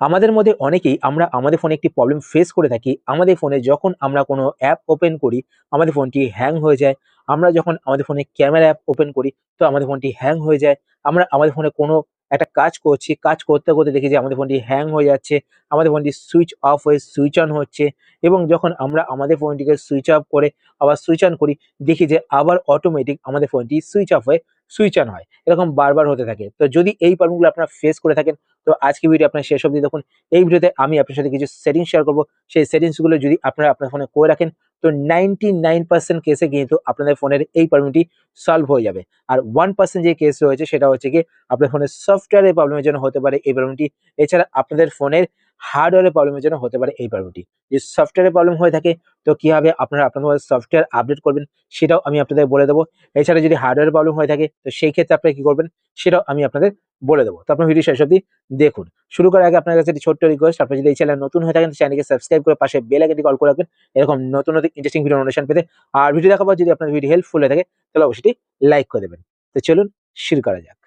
আমাদের মধ্যে অনেকেই আমরা আমাদের ফোনে একটি প্রবলেম ফেস করে থাকি আমাদের ফোনে যখন আমরা কোনো অ্যাপ ওপেন করি আমাদের ফোনটি হ্যাং হয়ে যায় আমরা যখন আমাদের ফোনে ক্যামেরা অ্যাপ ওপেন করি তো আমাদের ফোনটি হ্যাং হয়ে যায় আমরা আমাদের ফোনে কোনো একটা কাজ করছি কাজ করতে করতে দেখি যে আমাদের ফোনটি হ্যাং হয়ে যাচ্ছে আমাদের ফোনটি সুইচ অফ হয়ে সুইচ অন হচ্ছে এবং যখন আমরা আমাদের ফোনটিকে সুইচ অফ করে আবার সুইচ অন করি দেখি যে আবার অটোমেটিক আমাদের ফোনটি সুইচ অফ হয়ে সুইচ অন হয়। এরকম বারবার হতে থাকে। তো যদি এই প্রবলেমগুলো আপনারা ফেস করে থাকেন, তো আজকে ভিডিও আপনার শেষ অবধি দেখুন। এই ভিডিওতে আমি আপনার সাথে কিছু সেটিংস শেয়ার করব। সেই সেটিংসগুলো যদি আপনারা আপনার ফোনে করে রাখেন, তো নাইনটি নাইন পার্সেন্ট কেসে কিন্তু আপনাদের ফোনের এই প্রবলেমটি সলভ হয়ে যাবে। আর ওয়ান পার্সেন্ট যে কেস রয়েছে, সেটা হচ্ছে কি আপনার ফোনের সফটওয়্যারের প্রবলেমের জন্য হতে পারে এই প্রবলেমটি এছাড়া আপনাদের ফোনের হার্ডওয়্যারের প্রবলেমের জন্য হতে পারে এই প্রবলেমটি যে সফটওয়্যারের প্রবলেম হয়ে থাকে, তো কীভাবে আপনারা আপনাদের সফটওয়্যার আপডেট করবেন, সেটাও আমি আপনাদের বলে দেবো। এছাড়া যদি হার্ডওয়্যার প্রবলেম হয়ে থাকে, তো সেই ক্ষেত্রে আপনারা কি করবেন, সেটাও আমি আপনাদের বলে দেবো। তো আপনার ভিডিও শেষ অবধি দেখুন। শুরু করার আগে আপনার কাছে একটি ছোট্ট রিকোয়েস্ট আপনি যদি এই চ্যানেল নতুন হয়ে থাকেন চ্যানেলকে সাবস্ক্রাইব করে পাশে বেল আইকনটি কল করে রাখবেন। এরকম নতুন নতুন ইন্টারেস্টিং ভিডিও নোটিফিকেশন পেতে। আর ভিডিও পর যদি আপনার ভিডিও হেল্পফুল হয়ে থাকে, তাহলে অবশ্যই লাইক করে দেবেন। তো চলুন শুরু করা যাক।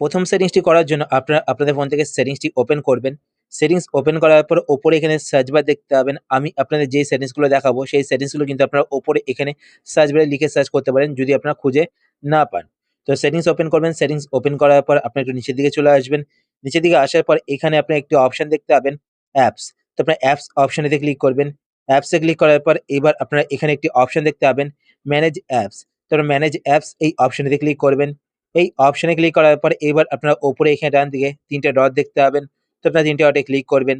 প্রথম সেটিংসটি করার জন্য আপনারা, আপনাদের ফোন থেকে সেটিংসটি ওপেন করবেন। সেটিংস ওপেন করার পর ওপরে এখানে সার্চ বার দেখতে পাবেন। আমি আপনাদের যে সেটিংসগুলো দেখাবো, সেই সেটিংসগুলো কিন্তু আপনারা ওপরে এখানে সার্চ বারে লিখে সার্চ করতে পারেন, যদি আপনারা খুঁজে না পান। তো সেটিংস ওপেন করবেন সেটিংস ওপেন করার পর আপনি একটু নিচের দিকে চলে আসবেন। নিচের দিকে আসার পর এখানে আপনি একটি অপশন দেখতে পাবেন অ্যাপস তো আপনার অ্যাপস অপশনেতে ক্লিক করবেন। অ্যাপসে ক্লিক করার পর এবার আপনারা এখানে একটি অপশন দেখতে পাবেন ম্যানেজ অ্যাপস তো ম্যানেজ অ্যাপস এই অপশনেতে ক্লিক করবেন। এই অপশনে ক্লিক করার পর এবার আপনারা ওপরে এখানে ডান দিকে তিনটে ডট দেখতে পাবেন। তো আপনারা তিনটে ডটে ক্লিক করবেন।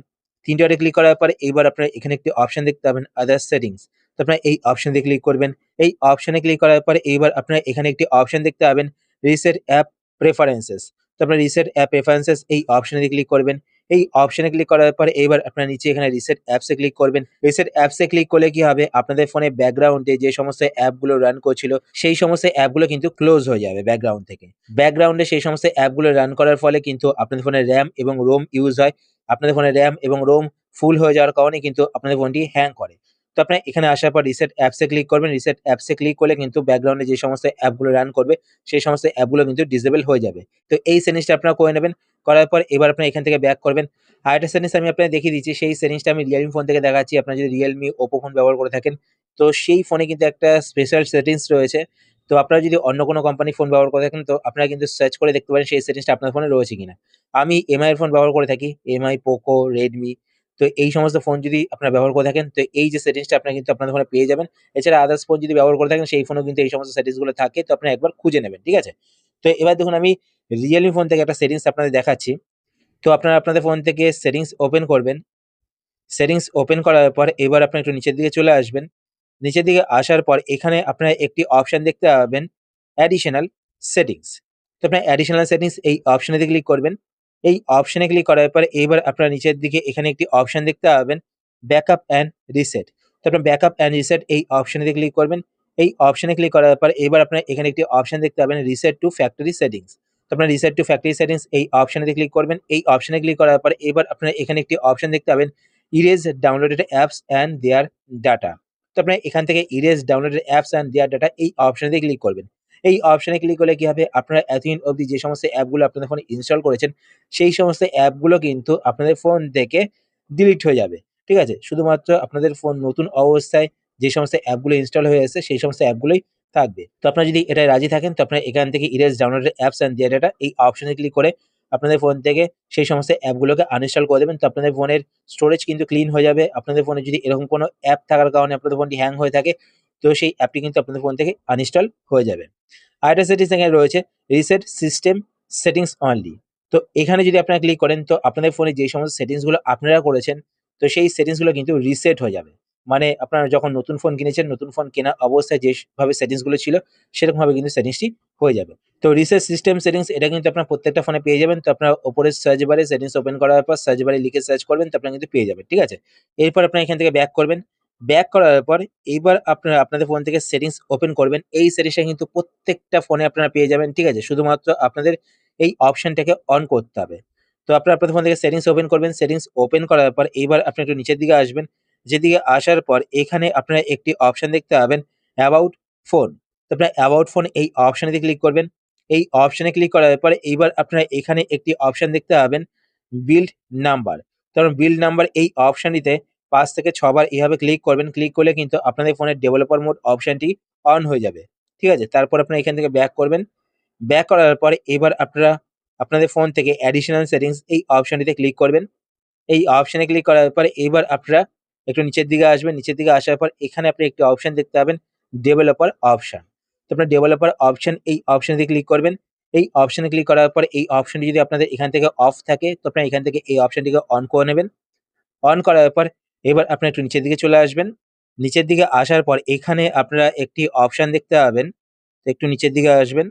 তিনটে ডটে ক্লিক করার পরে এইবার আপনারা এখানে একটি অপশন দেখতে পাবেন আদার সেটিংস তো আপনারা এই অপশনে ক্লিক করবেন। এই অপশনে ক্লিক করার পরে এইবার আপনারা এখানে একটি অপশন দেখতে পাবেন রিসেট অ্যাপ প্রেফারেন্সেস তো আপনার রিসেট অ্যাপ প্রেফারেন্সেস এই অপশনে ক্লিক করবেন। এই অপশনে ক্লিক করার পর এবার আপনার নিচে এখানে রিসেট অ্যাপসে ক্লিক করবেন। রিসেট অ্যাপসে ক্লিক করলে কি হবে? আপনাদের ফোনে ব্যাকগ্রাউন্ডে যে সমস্ত অ্যাপগুলো রান করছিল, সেই সমস্ত অ্যাপগুলো কিন্তু ক্লোজ হয়ে যাবে ব্যাকগ্রাউন্ড থেকে। ব্যাকগ্রাউন্ডে সেই সমস্ত অ্যাপগুলো রান করার ফলে কিন্তু আপনাদের ফোনে র্যাম এবং রোম ইউজ হয়। আপনাদের ফোনে র্যাম এবং রোম ফুল হয়ে যাওয়ার কারণে কিন্তু আপনাদের ফোনটি হ্যাং করে। তো আপনি এখানে আসার পর রিসেট অ্যাপসে ক্লিক করবেন রিসেট অ্যাপসে ক্লিক করলে কিন্তু ব্যাকগ্রাউন্ডে যে সমস্ত অ্যাপগুলো রান করবে, সেই সমস্ত অ্যাপগুলো কিন্তু ডিসেবল হয়ে যাবে। তো এই সেটিংসটা আপনারা করে নেবেন, করার পর এবার আপনি এখান থেকে ব্যাক করবেন। আরেকটা সেটিংস আমি আপনাকে দেখিয়ে দিচ্ছি, সেই সেটিংসটা আমি রিয়েলমি ফোন থেকে দেখাচ্ছি। আপনারা যদি রিয়েলমি ওপো ফোন ব্যবহার করে থাকেন, তো সেই ফোনে কিন্তু একটা স্পেশাল সেটিংস রয়েছে। তো আপনারা যদি অন্য কোনো কোম্পানির ফোন ব্যবহার করে থাকেন, তো আপনারা কিন্তু সার্চ করে দেখতে পারেন, সেই সেটিংসটা আপনার ফোনে রয়েছে কিনা। আমি এমআই ফোন ব্যবহার করে থাকি এমআই পোকো রেডমি তো এই সমস্ত ফোন যদি আপনারা ব্যবহার করে থাকেন, তো এই যে সেটিংসটা আপনারা কিন্তু আপনাদের ফোনে পেয়ে যাবেন। এছাড়া আদার্স ফোন যদি ব্যবহার করে থাকেন, সেই ফোনেও কিন্তু এই সমস্ত সেটিংসগুলো থাকে, তো আপনারা একবার খুঁজে নেবেন, ঠিক আছে? তো এবার দেখুন আমি রিয়েলমি ফোন থেকে একটা সেটিংস আপনাদের দেখাচ্ছি। তো আপনারা আপনাদের ফোন থেকে সেটিংস ওপেন করবেন। সেটিংস ওপেন করার পর এবার আপনারা একটু নিচের দিকে চলে আসবেন। নিচের দিকে আসার পর এখানে আপনারা একটি অপশন দেখতে পাবেন অ্যাডিশনাল সেটিংস তো আপনার অ্যাডিশনাল সেটিংস এই অপশনেতে ক্লিক করবেন। এই অপশনে ক্লিক করার পর এবার আপনারা নিচের দিকে এখানে একটি অপশন দেখতে পাবেন ব্যাকআপ অ্যান্ড রিসেট তো আপনার ব্যাকআপ অ্যান্ড রিসেট এই অপশনেতে ক্লিক করবেন। এই অপশনে ক্লিক করার পর এবার আপনার এখানে একটি অপশন দেখতে পাবেন রিসেট টু ফ্যাক্টরি সেটিংস তো আপনার রিসেট টু ফ্যাক্টরি সেটিংস এই অপশনেতে ক্লিক করবেন। এই অপশনে ক্লিক করার পর এবার আপনার এখানে একটি অপশন দেখতে পাবেন erase downloaded apps and their data তো আপনারা এখান থেকে erase downloaded apps and their data এই অপশনে ক্লিক করবেন। এই অপশনে ক্লিক করলে কি হবে? আপনারা এতদিন অবধি যে সমস্ত অ্যাপগুলো আপনাদের ফোনে ইনস্টল করেছেন, সেই সমস্ত অ্যাপগুলো কিন্তু আপনাদের ফোন থেকে ডিলিট হয়ে যাবে। ঠিক আছে? শুধুমাত্র আপনাদের ফোন নতুন অবস্থায় যে সমস্ত অ্যাপগুলো ইনস্টল হয়ে আছে সেই সমস্ত অ্যাপগুলোই থাকবে। তো আপনারা যদি এটা রাজি থাকেন, তো আপনারা এখান থেকে erase downloaded apps and their data এই অপশনে ক্লিক করে আপনাদের ফোন থেকে সেই সমস্ত অ্যাপগুলোকে আনইনস্টল করে দেবেন। তো আপনাদের ফোনের স্টোরেজ কিন্তু ক্লিন হয়ে যাবে। আপনাদের ফোনে যদি এরকম কোনো অ্যাপ থাকার কারণে আপনাদের ফোনটি হ্যাং হয়ে থাকে তো সেই অ্যাপটি কিন্তু আপনাদের ফোন থেকে আনইনস্টল হয়ে যাবে। আরেকটা সেটিংস এখানে রয়েছে রিসেট সিস্টেম সেটিংস অনলি তো এখানে যদি আপনারা ক্লিক করেন, তো আপনাদের ফোনে যে সমস্ত সেটিংসগুলো আপনারা করেছেন, তো সেই সেটিংসগুলো কিন্তু রিসেট হয়ে যাবে। মানে আপনারা যখন নতুন ফোন কিনেছেন, নতুন ফোন কেনা অবস্থায় যেভাবে সেটিংসগুলো ছিল সেরকমভাবে কিন্তু সেটিংসটি হয়ে যাবে। তো রিসেট সিস্টেম সেটিংস এটা কিন্তু আপনার প্রত্যেকটা ফোনে পেয়ে যাবেন। তো আপনার ওপরে সার্চ বারে সেটিংস ওপেন করার পর সার্চ বারে লিখে সার্চ করবেন, তো আপনারা কিন্তু পেয়ে যাবেন, ঠিক আছে? এরপর আপনারা এখান থেকে ব্যাক করবেন। ব্যাক করার পর এইবার আপনারা, আপনাদের ফোন থেকে সেটিংস ওপেন করবেন। এই সেটিংসটা কিন্তু প্রত্যেকটা ফোনে আপনারা পেয়ে যাবেন, ঠিক আছে? শুধুমাত্র আপনাদের এই অপশনটাকে অন করতে হবে। তো আপনারা আপনাদের ফোন থেকে সেটিংস ওপেন করবেন সেটিংস ওপেন করার পর এইবার আপনি একটু নিচের দিকে আসবেন। যেদিকে আসার পর এখানে আপনারা একটি অপশন দেখতে পাবেন অ্যাবাউট ফোন তো আপনারা অ্যাবাউট ফোন এই অপশনে ক্লিক করবেন। এই অপশনে ক্লিক করার পর এইবার আপনারা এখানে একটি অপশন দেখতে পাবেন বিল্ড নাম্বার কারণ বিল্ড নাম্বার এই অপশনটিতে পাঁচ থেকে ছবার এইভাবে ক্লিক করবেন ক্লিক করলে কিন্তু আপনাদের ফোনের ডেভেলপার মোড অপশনটি অন হয়ে যাবে। ঠিক আছে? তারপর আপনারা এখান থেকে ব্যাক করবেন। ব্যাক করার পরে এবার আপনারা, আপনাদের ফোন থেকে অ্যাডিশনাল সেটিংস এই অপশনটিতে ক্লিক করবেন। এই অপশানে ক্লিক করার পরে এবার আপনারা একটু নিচের দিকে আসবেন। নিচের দিকে আসার পর এখানে আপনি একটি অপশন দেখতে পাবেন ডেভেলপার অপশন তো আপনার ডেভেলপার অপশন এই অপশনে ক্লিক করবেন। এই অপশনে ক্লিক করার পর এই অপশনটি যদি আপনাদের এখান থেকে অফ থাকে, তো আপনারা এখান থেকে এই অপশনটিকে অন করে নেবেন। অন করার পর এবার আপনারা একটু নিচের দিকে চলে আসবেন। নিচের দিকে আসার পর এখানে আপনারা একটি অপশন দেখতে পাবেন। একটু নিচের দিকে আসবেন।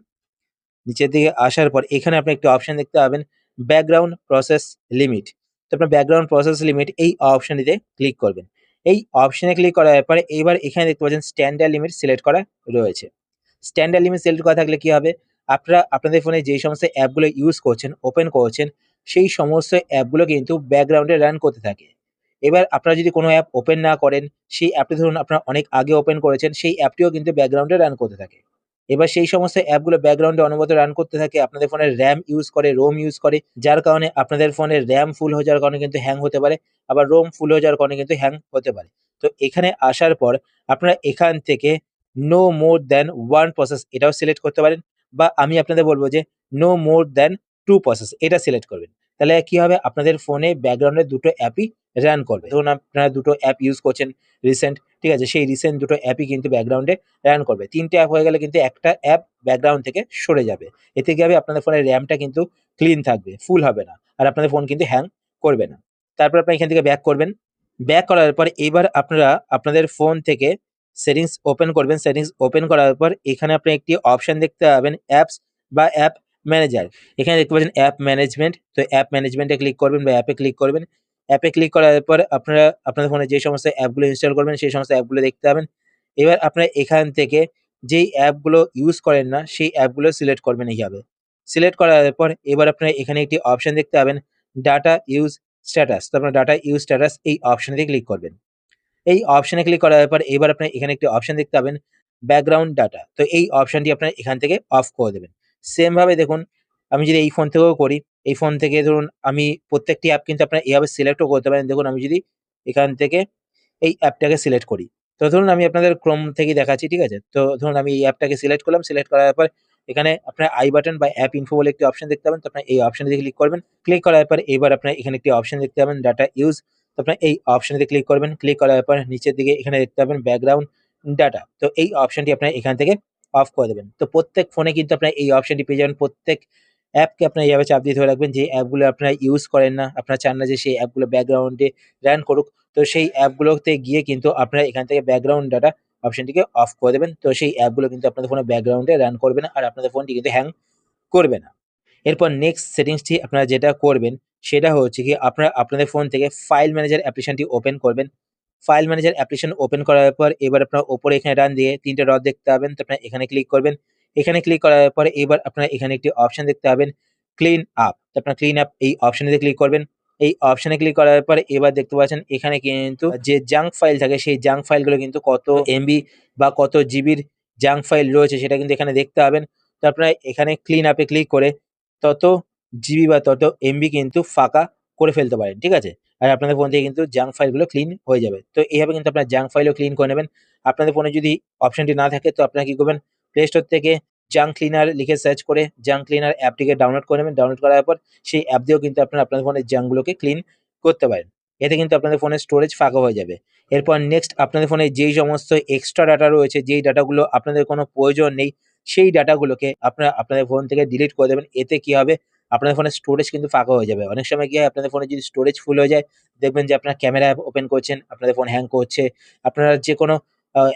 নিচের দিকে আসার পর এখানে আপনি একটি অপশন দেখতে পাবেন ব্যাকগ্রাউন্ড প্রসেস লিমিট তো আপনার ব্যাকগ্রাউন্ড প্রসেস লিমিট এই অপশনটিতে ক্লিক করবেন। এই অপশনে ক্লিক করার পরে এইবার এখানে দেখতে পাচ্ছেন স্ট্যান্ডার্ড লিমিট সিলেক্ট করা রয়েছে। স্ট্যান্ডার্ড লিমিট সিলেক্ট করা থাকলে কি হবে? আপনারা আপনাদের ফোনে যেই সমস্ত অ্যাপগুলো ইউজ করছেন ওপেন করছেন, সেই সমস্ত অ্যাপগুলো কিন্তু ব্যাকগ্রাউন্ডে রান করতে থাকে। এবার আপনারা যদি কোনো অ্যাপ ওপেন না করেন, সেই অ্যাপটি ধরুন আপনারা অনেক আগে ওপেন করেছেন, সেই অ্যাপটিও কিন্তু ব্যাকগ্রাউন্ডে রান করতে থাকে। এবার সেই সমস্ত অ্যাপগুলো ব্যাকগ্রাউন্ডে অনবরত রান করতে থাকে, আপনাদের ফোনের র্যাম ইউজ করে রোম ইউজ করে, যার কারণে আপনাদের ফোনের র্যাম ফুল হয়ে যাওয়ার কারণে কিন্তু হ্যাং হতে পারে, আবার রোম ফুল হয়ে যাওয়ার কারণে কিন্তু হ্যাং হতে পারে। তো এখানে আসার পর আপনারা এখান থেকে no more than one process এটাও সিলেক্ট করতে পারেন, বা আমি আপনাদের বলব যে no more than two process এটা সিলেক্ট করবেন। তাহলে কি হবে? আপনাদের ফোনে ব্যাকগ্রাউন্ডে দুটো অ্যাপই রান করবে। ধরুন আপনারা দুটো অ্যাপ ইউজ করছেন রিসেন্ট ঠিক আছে? সেই রিসেন্ট দুটো অ্যাপই কিন্তু ব্যাকগ্রাউন্ডে রান করবে। তিনটে অ্যাপ হয়ে গেলে কিন্তু একটা অ্যাপ ব্যাকগ্রাউন্ড থেকে সরে যাবে। এতে কি হবে? আপনাদের ফোনের র্যামটা কিন্তু ক্লিন থাকবে ফুল হবে না। আর আপনাদের ফোন কিন্তু হ্যাং করবে না। তারপর আপনি এখান থেকে ব্যাক করবেন। ব্যাক করার পর এবার আপনারা আপনাদের ফোন থেকে সেটিংস ওপেন করবেন। সেটিংস ওপেন করার পর এখানে আপনি একটি অপশান দেখতে পাবেন অ্যাপস বা অ্যাপ ম্যানেজার এখানে দেখতে পাচ্ছেন অ্যাপ ম্যানেজমেন্ট তো অ্যাপ ম্যানেজমেন্টে ক্লিক করবেন বা অ্যাপে ক্লিক করবেন। অ্যাপে ক্লিক করার পর আপনারা, আপনাদের ফোনে যে সমস্ত অ্যাপগুলো ইনস্টল করবেন, সেই সমস্ত অ্যাপগুলো দেখতে পাবেন। এবার আপনারা এখান থেকে যেই অ্যাপগুলো ইউজ করেন না, সেই অ্যাপগুলো সিলেক্ট করবেন এইভাবে। সিলেক্ট করার পর এবার আপনারা এখানে একটি অপশন দেখতে পাবেন ডাটা ইউজ স্ট্যাটাস তো আপনারা ডাটা ইউজ স্ট্যাটাস এই অপশনে ক্লিক করবেন। এই অপশনে ক্লিক করার পর এবার আপনি এখানে একটি অপশন দেখতে পাবেন ব্যাকগ্রাউন্ড ডাটা তো এই অপশনটি আপনারা এখান থেকে অফ করে দেবেন। সেম ভাবে দেখুন, আমি যদি এই ফোন থেকেও করি, এই ফোন থেকে ধরুন আমি প্রত্যেকটি অ্যাপ কিন্তু আপনারা এইভাবে সিলেক্টও করতে পারেন। দেখুন আমি যদি এখান থেকে এই অ্যাপটাকে সিলেক্ট করি, তো ধরুন আমি আপনাদের ক্রোম থেকে দেখাচ্ছি, ঠিক আছে? তো ধরুন আমি এই অ্যাপটাকে সিলেক্ট করলাম সিলেক্ট করার পর এখানে আপনার আই বাটন বা অ্যাপ ইনফো বলে একটি অপশন দেখতে পাবেন। তো আপনার এই অপশনে ক্লিক করবেন। ক্লিক করার পর এবার আপনার এখানে একটি অপশন দেখতে পাবেন ডাটা ইউজ তো আপনার এই অপশনে ক্লিক করবেন। ক্লিক করার পর নিচের দিকে এখানে দেখতে পাবেন ব্যাকগ্রাউন্ড ডাটা তো এই অপশনটি আপনার এখান থেকে অফ করে দেবেন। তো প্রত্যেক ফোনে কিন্তু আপনার এই অপশনটি পেয়ে যাবেন। প্রত্যেক অ্যাপকে আপনার এইভাবে চাপ দিয়ে ধরে রাখবেন যে অ্যাপগুলো আপনারা ইউজ করেন না। আপনারা চান না যে, সেই অ্যাপগুলো ব্যাকগ্রাউন্ডে রান করুক। তো সেই অ্যাপগুলোতে গিয়ে কিন্তু আপনারা এখান থেকে ব্যাকগ্রাউন্ড ডাটা অপশনটিকে অফ করে দেবেন। তো সেই অ্যাপগুলো কিন্তু আপনাদের ফোনে ব্যাকগ্রাউন্ডে রান করবে না আর আপনাদের ফোনটি কিন্তু হ্যাং করবে না। এরপর নেক্সট সেটিংসটি আপনারা যেটা করবেন, সেটা হচ্ছে কি, আপনারা, আপনাদের ফোন থেকে ফাইল ম্যানেজার অ্যাপ্লিকেশনটি ওপেন করবেন। ফাইল ম্যানেজার অ্যাপ্লিকেশন ওপেন করার পর, এবার আপনার ওপরে এখানে রান দিয়ে তিনটে ডট দেখতে পাবেন। তো আপনারা এখানে ক্লিক করবেন। এখানে ক্লিক করার পরে এবার আপনার এখানে একটি অপশন দেখতে পাবেন ক্লিন আপ তো আপনার ক্লিন আপ এই অপশনে ক্লিক করবেন। এই অপশনে ক্লিক করার পরে এবার দেখতে পাচ্ছেন, এখানে কিন্তু যে জাঙ্ক ফাইল থাকে, সেই জাঙ্ক ফাইলগুলো কিন্তু কত এমবি বা কত জিবির জাঙ্ক ফাইল রয়েছে, সেটা কিন্তু এখানে দেখতে পাবেন। তো আপনারা এখানে ক্লিন আপে ক্লিক করে তত জিবি বা তত এমবি কিন্তু ফাঁকা করে ফেলতে পারেন, ঠিক আছে? আর আপনাদের ফোন থেকে কিন্তু জাঙ্ক ফাইলগুলো ক্লিন হয়ে যাবে। তো এইভাবে কিন্তু আপনার জাঙ্ক ফাইলও ক্লিন করে নেবেন। আপনাদের ফোনে যদি অপশনটি না থাকে, তো আপনারা কি করবেন? প্লে স্টোর থেকে জাঙ্ক ক্লিনার লিখে সার্চ করে জাঙ্ক ক্লিনার অ্যাপটিকে ডাউনলোড করে নেবেন। ডাউনলোড করার পর সেই অ্যাপ দিয়েও কিন্তু আপনারা আপনাদের ফোনের জাঙ্কগুলোকে ক্লিন করতে পারেন। এতে কিন্তু আপনাদের ফোনের স্টোরেজ ফাঁকা হয়ে যাবে। এরপর নেক্সট আপনাদের ফোনে যেই সমস্ত এক্সট্রা ডাটা রয়েছে, যেই ডাটাগুলো আপনাদের কোনো প্রয়োজন নেই, সেই ডাটাগুলোকে আপনারা আপনাদের ফোন থেকে ডিলিট করে দেবেন। এতে কি হবে? আপনাদের ফোনের স্টোরেজ কিন্তু ফাঁকা হয়ে যাবে। অনেক সময় কি হয়, আপনাদের ফোনে যদি স্টোরেজ ফুল হয়ে যায়, দেখবেন যে আপনার ক্যামেরা অ্যাপ ওপেন করছেন, আপনাদের ফোন হ্যাং করছে। আপনারা যে কোনো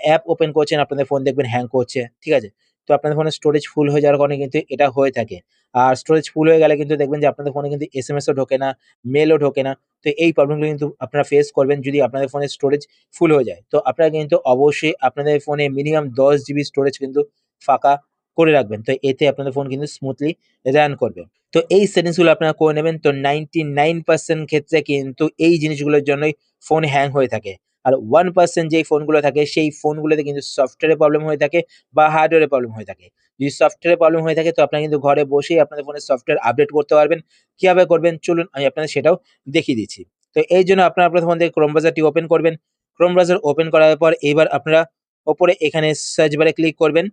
অ্যাপ ওপেন করছেন, আপনাদের ফোন দেখবেন হ্যাং করছে, ঠিক আছে? তো আপনাদের ফোনে স্টোরেজ ফুল হয়ে যাওয়ার কারণে কিন্তু এটা হয়ে থাকে। আর স্টোরেজ ফুল হয়ে গেলে কিন্তু দেখবেন যে আপনাদের ফোনে কিন্তু এস এম এসও ঢোকে না মেলও ঢোকে না। তো এই প্রবলেমগুলো কিন্তু আপনারা ফেস করবেন যদি আপনাদের ফোনে স্টোরেজ ফুল হয়ে যায়। তো আপনারা কিন্তু অবশ্যই আপনাদের ফোনে মিনিমাম দশ জিবি স্টোরেজ কিন্তু ফাঁকা করে রাখবেন। তো এতে আপনাদের ফোন কিন্তু স্মুথলি রান করবে। তো এই সেটিংসগুলো আপনারা করে নেবেন। তো নাইনটি নাইন পার্সেন্ট ক্ষেত্রে কিন্তু এই জিনিসগুলোর জন্যই ফোন হ্যাং হয়ে থাকে। আর ওয়ান পার্সেন্ট যেই ফোনগুলো থাকে, সেই ফোনগুলোতে কিন্তু সফটওয়্যারে প্রবলেম হয়ে থাকে বা হার্ডওয়্যারে প্রবলেম হয়ে থাকে। যদি সফটওয়্যারে প্রবলেম হয়ে থাকে, তো আপনারা কিন্তু ঘরে বসেই আপনাদের ফোনের সফটওয়্যার আপডেট করতে পারবেন। কীভাবে করবেন? চলুন, আমি আপনাদের সেটাও দেখিয়ে দিচ্ছি। তো এই জন্য আপনারা আপনাদের ফোন থেকে ক্রোম ব্রাউজারটি ওপেন করবেন। ক্রোম ব্রাউজার ওপেন করার পর এবার আপনারা ওপরে এখানে সার্চ বারে ক্লিক করবেন।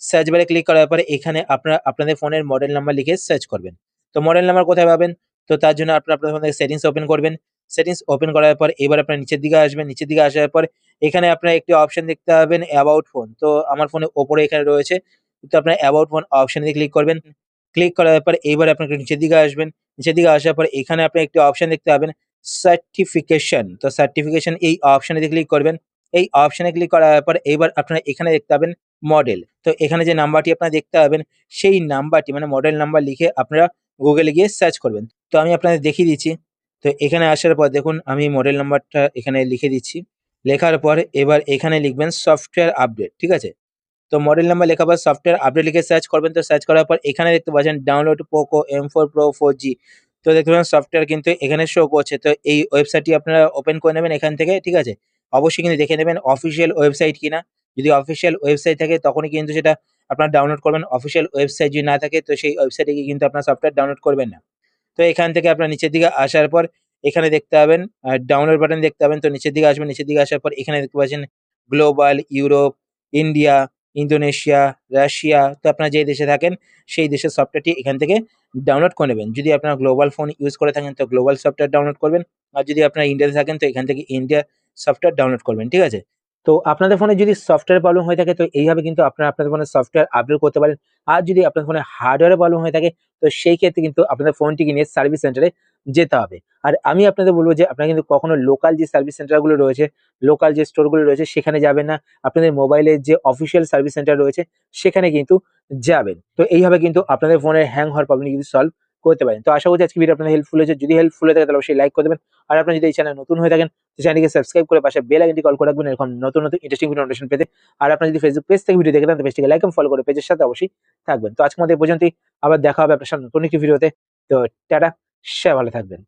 সার্চ বারে ক্লিক করার পরে এখানে আপনারা, আপনাদের ফোনের মডেল নাম্বার লিখে সার্চ করবেন। তো মডেল নাম্বার কোথায় পাবেন? তো তার জন্য আপনারা আপনাদের ফোন থেকে সেটিংস ওপেন করবেন। সেটিংস ওপেন করার পর এবার আপনার নিচের দিকে আসবেন। নিচের দিকে আসার পর এখানে আপনার একটি অপশন দেখতে পাবেন অ্যাবাউট ফোন তো আমার ফোনে ওপরে এখানে রয়েছে। তো আপনার অ্যাবাউট ফোন অপশনে ক্লিক করবেন। ক্লিক করার পর এইবার আপনাকে নিচের দিকে আসবেন। নিচের দিকে আসার পর এখানে আপনি একটি অপশন দেখতে পাবেন সার্টিফিকেশন তো সার্টিফিকেশন এই অপশনে ক্লিক করবেন। এই অপশনে ক্লিক করার পর এইবার আপনারা এখানে দেখতে পাবেন মডেল তো এখানে যে নাম্বারটি আপনারা দেখতে পাবেন, সেই নাম্বারটি মানে মডেল নাম্বার লিখে আপনারা গুগলে গিয়ে সার্চ করবেন। তো আমি আপনাদের দেখিয়ে দিচ্ছি। তো এখানে আসার পর দেখুন, আমি মডেল নাম্বারটা এখানে লিখে দিচ্ছি। লেখার পর এবার এখানে লিখবেন সফটওয়্যার আপডেট ঠিক আছে? তো মডেল নাম্বার লেখা পর সফটওয়্যার আপডেট লিখে সার্চ করবেন। তো সার্চ করার পর এখানে দেখতে পাচ্ছেন download Poco M four Pro four G তো দেখতে পাবেন সফটওয়্যার কিন্তু এখানে শো করছে। তো এই ওয়েবসাইটটি আপনারা ওপেন করে নেবেন এখান থেকে, ঠিক আছে? অবশ্যই কিন্তু দেখে নেবেন অফিসিয়াল ওয়েবসাইট কিনা। যদি অফিসিয়াল ওয়েবসাইট থাকে, তখনই কিন্তু সেটা আপনারা ডাউনলোড করবেন। অফিসিয়াল ওয়েবসাইট যদি না থাকে, তো সেই ওয়েবসাইটে গিয়ে কিন্তু আপনার সফটওয়্যার ডাউনলোড করবেন না। তো এখান থেকে আপনার নিচের দিকে আসার পর এখানে দেখতে পাবেন ডাউনলোড বাটন দেখতে পাবেন। তো নিচের দিকে আসবেন, নিচের দিকে আসার পর এখানে দেখতে পাচ্ছেন global Europe India Indonesia Russia তো আপনারা যেই দেশে থাকেন, সেই দেশের সফটওয়্যারটি এখান থেকে ডাউনলোড করে নেবেন। যদি আপনারা গ্লোবাল ফোন ইউজ করে থাকেন, তো গ্লোবাল সফটওয়্যার ডাউনলোড করবেন। আর যদি আপনারা ইন্ডিয়াতে থাকেন, তো এখান থেকে ইন্ডিয়া সফটওয়্যার ডাউনলোড করবেন, ঠিক আছে? তো আপনাদের ফোনে যদি সফটওয়্যার প্রবলেম হয়ে থাকে, তো এইভাবে কিন্তু আপনারা আপনাদের ফোনে সফটওয়্যার আপডেট করতে পারেন। আর যদি আপনাদের ফোনে হার্ডওয়্যারে প্রবলেম হয়ে থাকে, তো সেই ক্ষেত্রে কিন্তু আপনাদের ফোনটিকে নিয়ে সার্ভিস সেন্টারে যেতে হবে। আর আমি আপনাদের বলব যে, আপনারা কিন্তু কখনো লোকাল যে সার্ভিস সেন্টারগুলো রয়েছে লোকাল যে স্টোরগুলো রয়েছে, সেখানে যাবেন না। আপনাদের মোবাইলের যে অফিসিয়াল সার্ভিস সেন্টার রয়েছে, সেখানে কিন্তু যাবেন। তো এইভাবে কিন্তু আপনাদের ফোনের হ্যাং হওয়ার প্রবলেম কিন্তু সলভ করতে পারেন। তো আশা করছি আজকে ভিডিও আপনার হেল্পফুল হয়েছে। যদি হেল্পফুল হয়ে থাকে তাহলে অবশ্যই লাইক করে দেবেন। আর আপনি যদি এই চ্যানেল নতুন হয়ে থাকেন চ্যানেলকে সাবস্ক্রাইব করে পাশে বেল আইকনটি কল করে রাখবেন। এরকম নতুন নতুন ইন্টারেস্টিং ভিডিও নোটিফিকেশন পেতে। আর আপনার যদি ফেসবুক পেজ থেকে ভিডিও দেখে থাকেন পেজটিকে লাইক এবং ফলো করে পেজের সাথে অবশ্যই থাকবেন। তো আজকে আমাদের পর্যন্তই। আবার দেখা হবে আপনার সাথে নতুন একটি ভিডিওতে তো। টাটা সে ভালো থাকবেন।